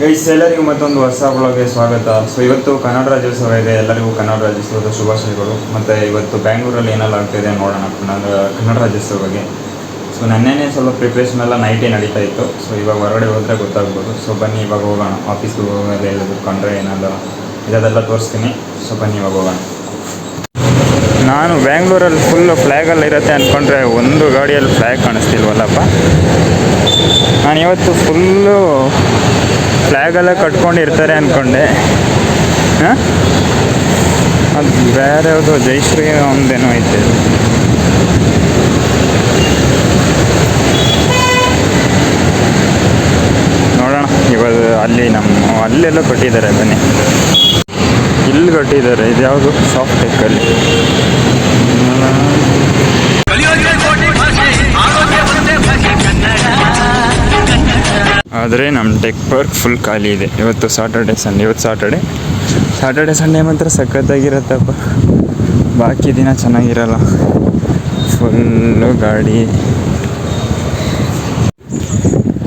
Guys ಎಲ್ಲರಿಗೂ ಮತ್ತೊಂದು ಹೊಸ ಬ್ಲಾಗ್ಗೆ ಸ್ವಾಗತ. ಸೊ ಇವತ್ತು ಕನ್ನಡ ರಾಜ್ಯೋತ್ಸವ ಇದೆ. ಎಲ್ಲರಿಗೂ ಕನ್ನಡ ರಾಜ್ಯೋತ್ಸವದ ಶುಭಾಶಯಗಳು. ಮತ್ತು ಇವತ್ತು ಬ್ಯಾಂಗ್ಳೂರಲ್ಲಿ ಏನೆಲ್ಲ ಆಗ್ತಿದೆ ನೋಡೋಣ ಕನ್ನಡ ಕನ್ನಡ ರಾಜ್ಯೋತ್ಸವ ಬಗ್ಗೆ. ಸೊ ನನ್ನೇನೆ ಸ್ವಲ್ಪ ಪ್ರಿಪ್ರೇಷನ್ ಎಲ್ಲ ನೈಟೇ ನಡೀತಾ ಇತ್ತು. ಸೊ ಇವಾಗ ಹೊರಗಡೆ ಹೋದರೆ ಗೊತ್ತಾಗ್ಬೋದು. ಸೊ ಬನ್ನಿ, ಇವಾಗ ಹೋಗೋಣ. ಆಫೀಸ್ಗೆ ಹೋಗೋದು ಎಲ್ಲ ಕಂಡ್ರೆ ಏನೆಲ್ಲ ಇದೆಲ್ಲ ತೋರಿಸ್ತೀನಿ. ಸೊ ಬನ್ನಿ, ಇವಾಗ ಹೋಗೋಣ. ನಾನು ಬ್ಯಾಂಗ್ಳೂರಲ್ಲಿ ಫುಲ್ಲು ಫ್ಲ್ಯಾಗಲ್ಲಿ ಇರುತ್ತೆ ಅಂದ್ಕೊಂಡ್ರೆ ಒಂದು ಗಾಡಿಯಲ್ಲಿ ಫ್ಲ್ಯಾಗ್ ಕಾಣಿಸ್ತಿಲ್ವಲ್ಲಪ್ಪ. ನಾನು ಇವತ್ತು ಫುಲ್ಲು ಫ್ಲ್ಯಾಗೆಲ್ಲ ಕಟ್ಕೊಂಡಿರ್ತಾರೆ ಅಂದ್ಕೊಂಡೆ ಹಾಂ? ಅದು ಬೇರೆ ಯಾವುದು ಜೈಶ್ರೀ ಒಂದೇನೋ ಐತೆ. ನೋಡೋಣ, ಇವಾಗ ಅಲ್ಲಿ ನಮ್ಮ ಅಲ್ಲೆಲ್ಲ ಕಟ್ಟಿದ್ದಾರೆ ಬನ್ನಿ. ಇಲ್ಲಿ ಕಟ್ಟಿದ್ದಾರೆ ಇದು ಯಾವುದು ಸಾಫ್ಟ್ ಟೆಕ್ಕಲ್ಲಿ ಆದರೆ ನಮ್ಮ ಟೆಕ್ ಪಾರ್ಕ್ ಫುಲ್ ಖಾಲಿ ಇದೆ. ಇವತ್ತು ಸಾಟರ್ಡೆ ಸಂಡೇ ಇವತ್ತು ಸಾಟರ್ಡೆ ಸಾಟರ್ಡೆ ಸಂಡೇ ಮಾತ್ರ ಸಖತ್ತಾಗಿರತ್ತಪ್ಪ. ಬಾಕಿ ದಿನ ಚೆನ್ನಾಗಿರಲ್ಲ. ಫುಲ್ಲು ಗಾಡಿ.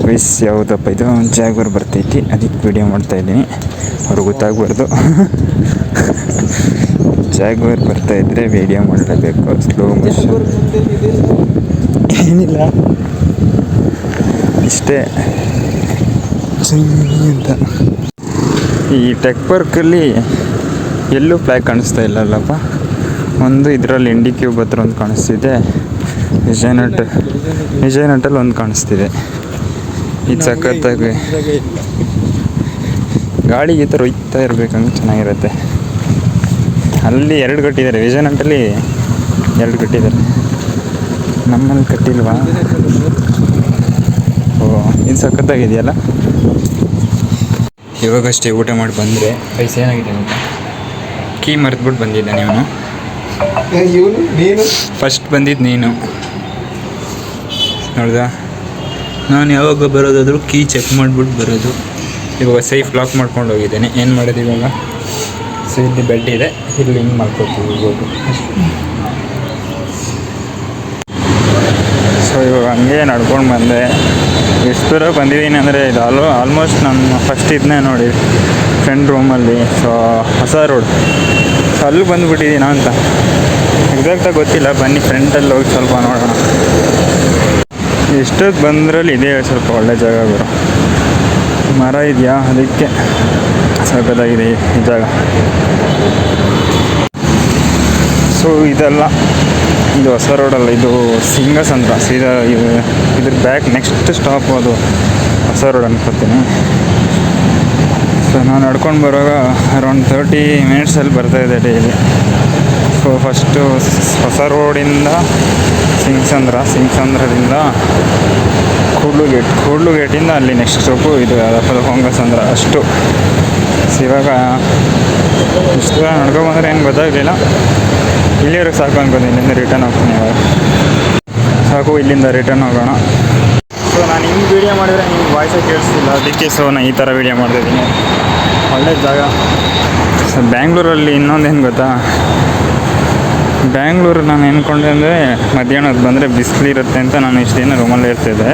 ವಯಸ್ಸು ಯಾವುದಪ್ಪ ಇದು? ಜಾಗ್ವರ್ ಬರ್ತೈತಿ. ಅದಕ್ಕೆ ವಿಡಿಯೋ ಮಾಡ್ತಾಯಿದ್ದೀನಿ ಅವ್ರಿಗೆ ಗೊತ್ತಾಗಬಾರ್ದು. ಜಾಗ್ವರ್ ಬರ್ತಾ ಇದ್ರೆ ವಿಡಿಯೋ ಮಾಡಲೇಬೇಕು. ಸ್ಲೋ ಮೋಷನ್ ಏನಿಲ್ಲ. ಇಷ್ಟೇ. ಅಂತ ಈ ಟೆಕ್ ಪಾರ್ಕಲ್ಲಿ ಎಲ್ಲೂ ಫ್ಲ್ಯಾಗ್ ಕಾಣಿಸ್ತಾ ಇಲ್ಲಲ್ಲಪ್ಪ? ಒಂದು ಇದರಲ್ಲಿ ಇಂಡಿ ಕ್ಯೂಬ್ ಹತ್ರ ಒಂದು ಕಾಣಿಸ್ತಿದೆ. ವಿಜಯನಟ್ ವಿಜಯನಟಲ್ಲಿ ಒಂದು ಕಾಣಿಸ್ತಿದೆ. ಇದು ಸಖತ್ತಾಗಿ ಗಾಡಿ ಈ ಥರ ಒಯ್ತಾ ಇರಬೇಕಂದ್ರೆ ಚೆನ್ನಾಗಿರುತ್ತೆ. ಅಲ್ಲಿ ಎರಡು ಕಟ್ಟಿದ್ದಾರೆ ವಿಜಯನಟಲ್ಲಿ ಎರಡು ಕಟ್ಟಿದ್ದಾರೆ ನಮ್ಮಲ್ಲಿ ಕಟ್ಟಿಲ್ವಾ? ಇದು ಸಖತ್ತಾಗಿದೆಯಲ್ಲ ಇವಾಗಷ್ಟೇ ಊಟ ಮಾಡಿ ಬಂದರೆ ಪೈಸೆ ಏನಾಗಿದೆ ಊಟ? ಕೀ ಮರೆತ್ಬಿಟ್ಟು ಬಂದಿದ್ದೆ ನೀವು ಇವನು? ನೀನು? ಫಸ್ಟ್ ಬಂದಿದ್ದು ನೀನು. ನೋಡ್ದಾ? ನಾನು ಯಾವಾಗ ಬರೋದಾದರೂ ಕೀ ಚೆಕ್ ಮಾಡಿಬಿಟ್ಟು ಬರೋದು. ಇವಾಗ ಸೇಫ್ ಲಾಕ್ ಮಾಡ್ಕೊಂಡು ಹೋಗಿದ್ದೇನೆ. ಏನು ಮಾಡೋದು ಇವಾಗ? ಸೊ ಇಲ್ಲಿ ಬೆಡ್ ಇದೆ. ಇಲ್ಲಿ ಹಿಂಗೆ ಮಾಡ್ಕೊತೀವಿ ಹೋಗೋದು ಸೊ ಇವಾಗ ಹಂಗೆ ನಡ್ಕೊಂಡು ಬಂದೆ. ದೂರ ಬಂದಿದ್ದೀನಿ ಅಂದರೆ ಇದು ಆಲ್ ಆಲ್ಮೋಸ್ಟ್ ನನ್ನ ಫಸ್ಟ್ ಇದನ್ನೇ ನೋಡಿ ಫ್ರೆಂಡ್ ರೂಮಲ್ಲಿ ಸೊ ಹೊಸ ರೋಡ್ ಸೊ ಅಲ್ಲಿ ಬಂದುಬಿಟ್ಟಿದ್ದೀನ ಅಂತ. ಎಕ್ಸಾಕ್ಟಾಗಿ ಗೊತ್ತಿಲ್ಲ, ಬನ್ನಿ ಫ್ರೆಂಡಲ್ಲಿ ಹೋಗಿ ಸ್ವಲ್ಪ ನೋಡೋಣ. ಎಷ್ಟೊತ್ತು ಬಂದ್ರಲ್ಲಿ ಇದೆ ಸ್ವಲ್ಪ ಒಳ್ಳೆ ಜಾಗ ಬರು ಮರ ಇದೆಯಾ ಅದಕ್ಕೆ? ಈ- ಈ ಜಾಗ. ಸೊ ಇದೆಲ್ಲ. ಇದು ಹೊಸ ರೋಡಲ್ಲ ಇದು ಸಿಂಗಸ್ ಅಂತ. ಸೀದಾ ಇದು ಇದ್ರ ಬ್ಯಾಕ್ ನೆಕ್ಸ್ಟ್ ಸ್ಟಾಪ್ ಅದು ಹೊಸ ರೋಡ್ ಅನ್ಕೋತೀನಿ. ಸೊ ನಾನು ನಡ್ಕೊಂಡು ಬರುವಾಗ ಅರೌಂಡ್ ತರ್ಟಿ ಮಿನಿಟ್ಸಲ್ಲಿ ಇದೆ ಡೈಲಿ ಸೊ ಫಸ್ಟು ಹೊಸ ರೋಡಿಂದ ಸಿಂಗ್ಸಂದ್ರ, ಸಿಂಗ್ಸಂದ್ರದಿಂದ ಕೂಡ್ಲು ಗೇಟ್ ಕೂಡ್ಲು ಗೇಟಿಂದ ಅಲ್ಲಿ ನೆಕ್ಸ್ಟ್ ಸ್ಟಾಪು ಇದು ಹೊಂಗಸ್ ಹೊಂಗಸಂದ್ರ ಅಷ್ಟು. ಇವಾಗ ಇಷ್ಟು ದೂರ ನಡ್ಕೊಂಬಂದ್ರೆ ಏನು ಗೊತ್ತಾಗಲಿಲ್ಲ. ಇಲ್ಲಿವರೆಗೆ ಸಾಕು ಅನ್ಕೊಂಡಿದ್ದೀನಿ ಇಲ್ಲಿಂದ ರಿಟರ್ನ್ ಹೋಗ್ತೀನಿ ಇವಾಗ. ಸಾಕು, ಇಲ್ಲಿಂದ ರಿಟರ್ನ್ ಹೋಗೋಣ. ಸೊ ನಾನು ಹಿಂಗೆ ವೀಡಿಯೋ ಮಾಡಿದರೆ ನಿಮ್ಗೆ ವಾಯ್ಸೇ ಕೇಳಿಸ್ತಿಲ್ಲ. ಅದಕ್ಕೆ ಸೊ ನಾನು ಈ ಥರ ವೀಡಿಯೋ ಮಾಡ್ತಿದ್ದೀನಿ ಒಳ್ಳೆ ಜಾಗ. ಸೊ ಬ್ಯಾಂಗ್ಳೂರಲ್ಲಿ ಇನ್ನೊಂದೇನು ಗೊತ್ತಾ? ಬ್ಯಾಂಗ್ಳೂರು ನಾನು ಅಂದ್ಕೊಂಡೆ ಅಂದರೆ, ಮಧ್ಯಾಹ್ನದ ಬಂದರೆ ಬಿಸಿಲಿರುತ್ತೆ ಅಂತ ನಾನು ಇಷ್ಟು ದಿನ ರೂಮಲ್ಲೇ ಇರ್ತಿದ್ದೆ.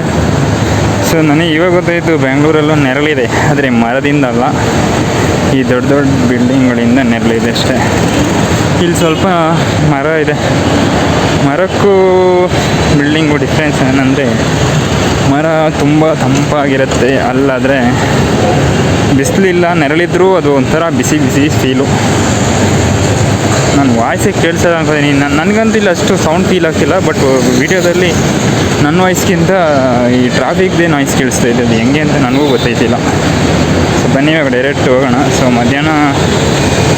ಸೊ ನನಗೆ ಇವಾಗ ಗೊತ್ತಾಯಿತು ಬ್ಯಾಂಗ್ಳೂರಲ್ಲೂ ನೆರಳಿದೆ. ಆದರೆ ಮರದಿಂದ ಅಲ್ಲ. ಈ ದೊಡ್ಡ ದೊಡ್ಡ ಬಿಲ್ಡಿಂಗ್ಗಳಿಂದ ನೆರಳಿದೆ ಅಷ್ಟೇ. ಇಲ್ಲಿ ಸ್ವಲ್ಪ ಮರ ಇದೆ. ಮರಕ್ಕೂ ಬಿಲ್ಡಿಂಗು ಡಿಫ್ರೆನ್ಸ್ ಏನಂದರೆ ಮರ ತುಂಬ ತಂಪಾಗಿರುತ್ತೆ. ಅಲ್ಲಾದರೆ ಬಿಸಿಲಿಲ್ಲ, ನೆರಳಿದ್ರೂ ಅದು ಒಂಥರ ಬಿಸಿ ಬಿಸಿ ಫೀಲು ನಾನು ವಾಯ್ಸಿಗೆ ಕೇಳಿಸೋದು ಅನ್ಕೋತೀನಿ ನನ್ನ ನನಗಂತೂ ಇಲ್ಲ ಅಷ್ಟು ಸೌಂಡ್ ಫೀಲ್ ಆಗ್ತಿಲ್ಲ ಬಟ್ ವಿಡಿಯೋದಲ್ಲಿ ನನ್ನ ವಾಯ್ಸ್ಗಿಂತ ಈ ಟ್ರಾಫಿಕ್ದೇ ನಾಯ್ಸ್ ಕೇಳಿಸ್ತಾ ಇದೆ. ಅದು ಹೆಂಗೆ ಅಂತ ನನಗೂ ಗೊತ್ತಾಯ್ತಿಲ್ಲ ಬನ್ನಿ ಇವಾಗ ಡೈರೆಕ್ಟ್ ಹೋಗೋಣ. ಸೊ ಮಧ್ಯಾಹ್ನ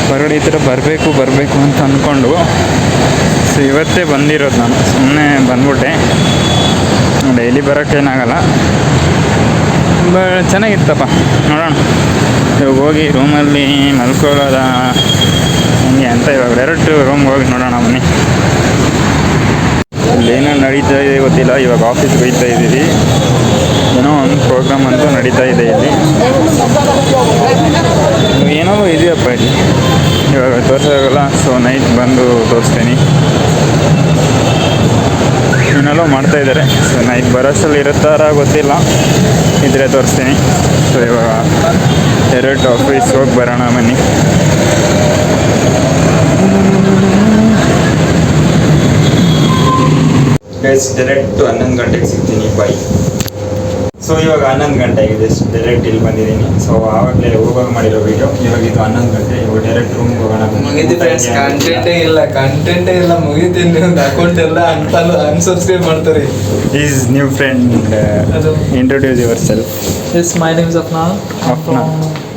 ಹೊರಗಡೆ ಈ ಥರ ಬರಬೇಕು ಬರಬೇಕು ಅಂತ ಅಂದ್ಕೊಂಡು ಸೊ ಇವತ್ತೇ ಬಂದಿರೋದು ನಾನು. ಸುಮ್ಮನೆ ಬಂದ್ಬಿಟ್ಟೆ. ಡೈಲಿ ಬರೋಕ್ಕೇನಾಗಲ್ಲ ಬ, ಚೆನ್ನಾಗಿತ್ತಪ್ಪ. ನೋಡೋಣ. ಇವಾಗ ಹೋಗಿ ರೂಮಲ್ಲಿ ಮಲ್ಕೊಳ್ಳೋದ, ಹಂಗೆ ಅಂತ ಇವಾಗ ಡೈರೆಕ್ಟ್ ರೂಮ್ಗೆ ಹೋಗಿ ನೋಡೋಣ ಬನ್ನಿ. ಏನೋ ನಡೀತಾ ಇದೆ ಗೊತ್ತಿಲ್ಲ. ಇವಾಗ ಆಫೀಸ್ಗೆ ಹೋಗ್ತಾ ಇದ್ದೀವಿ. ಏನೋ ಒಂದು ಪ್ರೋಗ್ರಾಮ್ ಅಂತೂ ನಡೀತಾ ಇದೆ ಇಲ್ಲಿ. ಇವಾಗ ತೋರಿಸೋದಾಗಲ್ಲ ಸೊ ನೈಟ್ ಬಂದು ತೋರಿಸ್ತೀನಿ. ಇವನ್ನೆಲ್ಲ ಮಾಡ್ತಾ ಇದ್ದಾರೆ. ಸೊ ನೈಟ್ ಬರೋಷ್ಟಲ್ಲಿ ಇರುತ್ತಾರ ಗೊತ್ತಿಲ್ಲ. ಇದ್ರೆ ತೋರಿಸ್ತೀನಿ. ಸೊ ಇವಾಗ ಎರಡು ಆಫೀಸ್ ಹೋಗಿ ಬರೋಣ ಬನ್ನಿ. ಡೈರೆಕ್ಟ್ ಹನ್ನೊಂದು ಗಂಟೆಗೆ ಸಿಗ್ತೀನಿ. ಬೈ ಸೊ ಇವಾಗ ಹನ್ನೊಂದು ಗಂಟೆ ಆಗಿದೆ. ಡೈರೆಕ್ಟ್ ಇಲ್ಲಿ ಬಂದಿದ್ದೀನಿ. ಸೊ ಆವಾಗಲೇ ಹೋಗೋಕೆ ಮಾಡಿರೋ ವಿಡಿಯೋ ಇವಾಗ ಇದು ಹನ್ನೊಂದು ಗಂಟೆ. ಇವಾಗ ಡೈರೆಕ್ಟ್ ರೂಮ್ ಹೋಗೋಣ. ಕಂಟೆಂಟೇ ಇಲ್ಲ ಕಂಟೆಂಟೇ ಇಲ್ಲ ಮುಗಿತೀನಿ ಅಕೌಂಟ್ ಎಲ್ಲ ಅನ್ಫಾಲೋ ಅನ್ಸಬ್ಸ್ಕ್ರೈಬ್ ಮಾಡ್ತಾರೆ. Is new friend introduce yourself is my name is Apna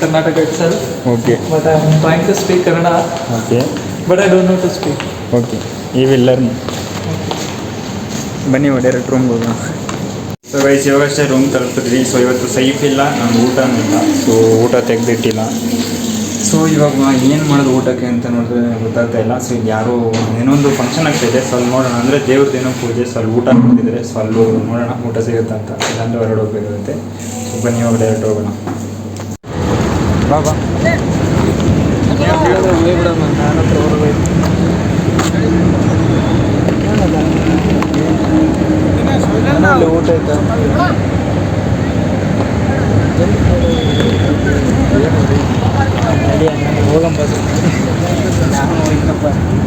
Karnataka sir okay but I am trying to speak Kannada okay but I don't know to speak okay I will learn ಬನ್ನಿ direct room ಹೋಗೋಣ. So ವೈಸ್ ಇವಾಗಷ್ಟೇ room ತಲುಪಿದ್ವಿ so ಇವತ್ತು ಸೈಫ್ ಇಲ್ಲ ನಾನು ಊಟನೂ ಇಲ್ಲ. ಸೊ ಊಟ ತೆಗೆದಿಟ್ಟಿಲ್ಲ. ಸೊ ಇವಾಗ ಏನು ಮಾಡೋದು ಊಟಕ್ಕೆ ಅಂತ ನೋಡಿದ್ರೆ ಗೊತ್ತಾಗ್ತಾ ಇಲ್ಲ. ಸೊ ಇಲ್ಲಿ ಯಾರೋ ಏನೊಂದು ಫಂಕ್ಷನ್ ಆಗ್ತಾಯಿದೆ ಸೊ ಅಲ್ಲಿ ನೋಡೋಣ ಅಂದರೆ ದೇವ್ರದ್ದೇನೋ ಪೂಜೆ. ಸೊ ಅಲ್ಲಿ ಊಟ ಕೊಟ್ಟಿದ್ದಾರೆ ಸೊ ಅಲ್ಲಿ ನೋಡೋಣ. ಊಟ ಸಿಗುತ್ತಾ ಅಂತ. ಇಲ್ಲಾಂದ್ರೆ ಹೊರಡೋಗ್ಬೇಕಾಗುತ್ತೆ. ಸೊ ಬನ್ನಿ, ಇವಾಗ ಡೈರೆಕ್ಟ್ ಹೋಗೋಣ. ಬಾ ಬಾ.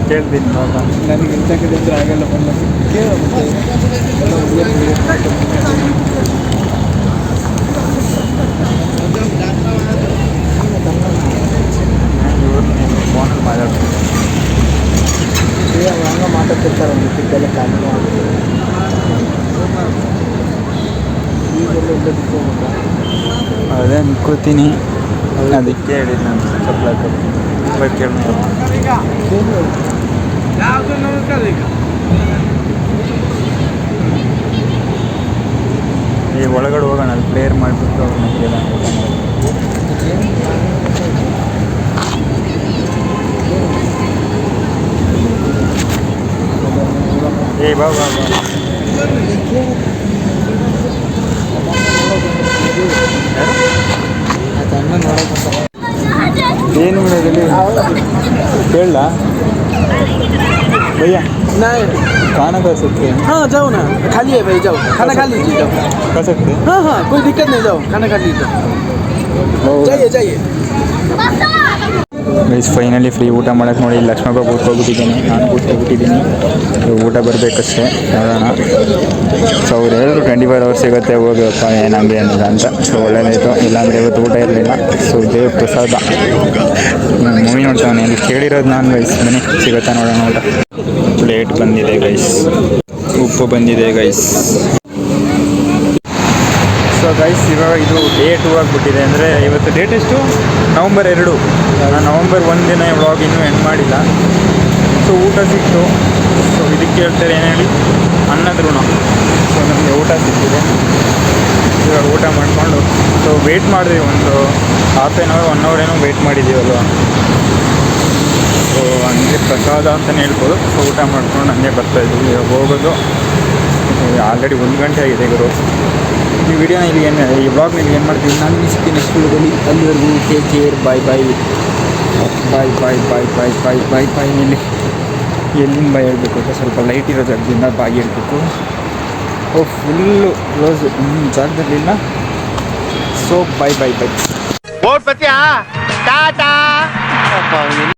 ಕೇಳ್ತೀನಿ ಬಾಬಾ ನನಗೆ ಇಂಥ ಕಡೆ ಇದ್ರೆ ಆಗಲ್ಲ ಬಂದ ಕೇಳು ಫೋನಲ್ಲಿ ಮಾತಾಡ್ತೀನಿ ಹಂಗ ಮಾತಾಡ್ತಿರ್ತಾರೆ ಒಂದು ಟಿಕ್ಕೆಲ್ಲ ಖಾಲಿ ಅದೇ ಅನ್ಕೋತೀನಿ ಅದಕ್ಕೆ ಹೇಳಿದ್ದು ನಾನು ಚಪ್ಪಲ ಹಾಕೋದು ಕೇಳಿ ಈ ಒಳಗಡೆ ಹೋಗೋಣ ಅಲ್ಲಿ ಪ್ಲೇಯರ್ ಮಾಡಿಬಿಟ್ಟು ಅವ್ರನ್ನ ಕೇಳೋಣ ಏ ಬಾ ಬಾ ಬಾ ಏನು ಮಾಡೋದಲ್ಲಿ ಕೇಳಲ್ಲ भैया नहीं खाना खा सकते हैं हाँ जाओ ना खाली है भाई जाओ खाना खा लीजिए जाओ खा सकते हैं हाँ हाँ कोई दिक्कत नहीं जाओ खाना खा लीजिए जाइए जाइए ಗೈಸ್ ಫೈನಲಿ ಫ್ರೀ ಊಟ ಮಾಡೋಕ್ಕೆ ನೋಡಿ, ಲಕ್ಷ್ಮಪ್ಪ ಕೂತ್ಕೊಬಿಟ್ಟಿದ್ದೀನಿ ನಾನು ಕೂತ್ಕೊಬಿಟ್ಟಿದ್ದೀನಿ ಊಟ ಬರಬೇಕಷ್ಟೇ. ನೋಡೋಣ. ಸೊ ಅವ್ರು ಹೇಳಿದ್ರು ಟ್ವೆಂಟಿ ಫೋರ್ ಅವರ್ಸ್ ಸಿಗುತ್ತೆ ಹೋಗಪ್ಪ ಏನಂಗೆ ಏನಿಲ್ಲ ಅಂತ. ಸೊ ಒಳ್ಳೇದಾಯಿತು. ಇಲ್ಲಾಂದರೆ ಇವತ್ತು ಊಟ ಇರಲಿಲ್ಲ. ಸೊ ದೇವ್ರ ಪ್ರಸಾದ. ಮೂವಿ ನೋಡ್ತಾನೆ. ಇಲ್ಲಿ ಕೇಳಿರೋದು ನಾನು ಗೈಸ್ ಮನೆ ಸಿಗುತ್ತಾ ನೋಡೋಣ ಊಟ. ಪ್ಲೇಟ್ ಬಂದಿದೆ ಗೈಸ್ ಉಪ್ಪು ಬಂದಿದೆ ಗೈಸ್ ಸೊ ಗೈಸ್ ಇವಾಗ ಇದು ಡೇ ಆಗಿಬಿಟ್ಟಿದೆ ಅಂದರೆ ಇವತ್ತು ಡೇಟ್ ಎಷ್ಟು? ನವಂಬರ್ ಎರಡು. ನಾನು ನವಂಬರ್ ಒಂದಿನ ವ್ಲಾಗ್ ಇನ್ನೂ ಎಂಡ್ ಮಾಡಿಲ್ಲ. ಸೊ ಊಟ ಸಿಕ್ತು. ಸೊ ಇದಕ್ಕೆ ಹೇಳ್ತಾರೆ ಏನು ಹೇಳಿ? ಅನ್ನದ ಋಣ ಸೊ ನಮಗೆ ಊಟ ಸಿಕ್ಕಿದೆ. ಇವಾಗ ಊಟ ಮಾಡಿಕೊಂಡು. ಸೊ ವೆಯ್ಟ್ ಮಾಡಿದ್ವಿ ಒಂದು half an hour one hour ಏನೋ ವೆಯ್ಟ್ ಮಾಡಿದ್ದೀವಲ್ವ? ಸೊ ಹಂಗೆ ಪ್ರಸಾದ ಅಂತಲೇ ಹೇಳ್ಬೋದು. ಸೊ ಊಟ ಮಾಡ್ಕೊಂಡು ಹಂಗೆ ಬರ್ತಾಯಿದ್ವಿ ಇವಾಗ ಹೋಗೋದು. ಆಲ್ರೆಡಿ ಒಂದು ಗಂಟೆ ಆಗಿದೆ ಗುರು. ಈ ವಿಡಿಯೋನ ಇಲ್ಲಿ ಏನು, ಈ ಬ್ಲಾಗ್ನಲ್ಲಿ ಏನು ಮಾಡ್ತೀವಿ? ನಾನು ಸಿಗ್ತೀನಿ ನೆಕ್ಸ್ಟ್ ವಿಡಿಯೋದಲ್ಲಿ ಅಲ್ಲಿವರೆಗೂ take care bye bye bye bye bye bye bye bye ಬಾಯ್ ಇಲ್ಲಿ ಎಲ್ಲಿಂದ ಬಾಯ್ ಹೇಳಬೇಕು ಅಂತ ಸ್ವಲ್ಪ ಲೈಟ್ ಇರೋ ಜಾಗದಿಂದ ಬಾಯಿ ಹೇಳ್ಬೇಕು. ಓ full close ಜಾಗದಲ್ಲಿಲ್ಲ so bye bye bye tata